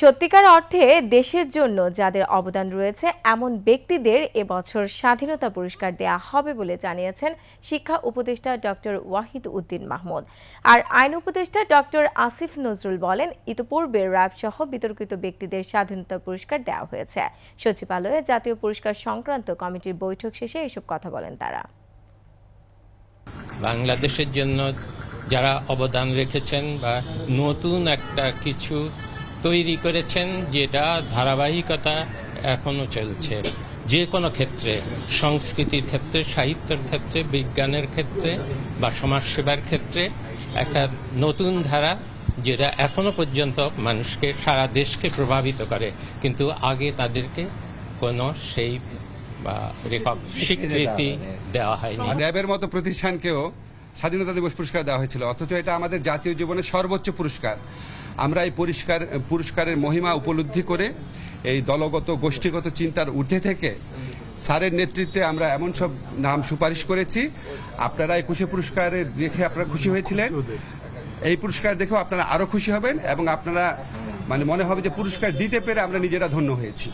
সত্যিকার অর্থে দেশের জন্য যাদের অবদান রয়েছে, এমন ব্যক্তিদের এবছর স্বাধীনতা পুরস্কার দেয়া হবে বলে জানিয়েছেন শিক্ষা উপদেষ্টা ডক্টর ওয়াহিদ উদ্দিন মাহমুদ। আর আইন উপদেষ্টা ডক্টর আসিফ নজরুল বলেন, ইতোপূর্বে র্যাব সহ বিতর্কিত ব্যক্তিদের স্বাধীনতা পুরস্কার দেওয়া হয়েছে। সচিবালয়ে জাতীয় পুরস্কার সংক্রান্ত কমিটির বৈঠক শেষে এসব কথা বলেন তারা। বাংলাদেশের জন্য যারা অবদান রেখেছেন বা নতুন একটা কিছু তৈরি করেছেন যেটা ধারাবাহিকতা এখনও চলছে। যে কোনো ক্ষেত্রে, সংস্কৃতির ক্ষেত্রে, সাহিত্যের ক্ষেত্রে, বিজ্ঞানের ক্ষেত্রে বা সমাজসেবার ক্ষেত্রে একটা নতুন ধারা যেটা এখনও পর্যন্ত মানুষকে, সারা দেশকে প্রভাবিত করে। কিন্তু আগে তাদেরকে কোনো সেই, বা স্বীকৃতি দেওয়া হয়নি। র্যাবের মতো প্রতিষ্ঠানকেও স্বাধীনতা দিবস পুরস্কার দেওয়া হয়েছিল। অথচ এটা আমাদের জাতীয় জীবনের সর্বোচ্চ পুরস্কার। আমরা এই পরিষ্কার, পুরস্কারের মহিমা উপলব্ধি করে এই দলগত, গোষ্ঠীগত চিন্তার ঊর্ধ্বে থেকে স্যারের নেতৃত্বে আমরা এমন সব নাম সুপারিশ করেছি। আপনারা একুশে পুরস্কারে দেখে আপনারা খুশি হয়েছিলেন। এই পুরস্কার দেখেও আপনারা আরও খুশি হবেন এবং আপনারা মানে মনে হবে যে পুরস্কার দিতে পেরে আমরা নিজেরা ধন্য হয়েছি।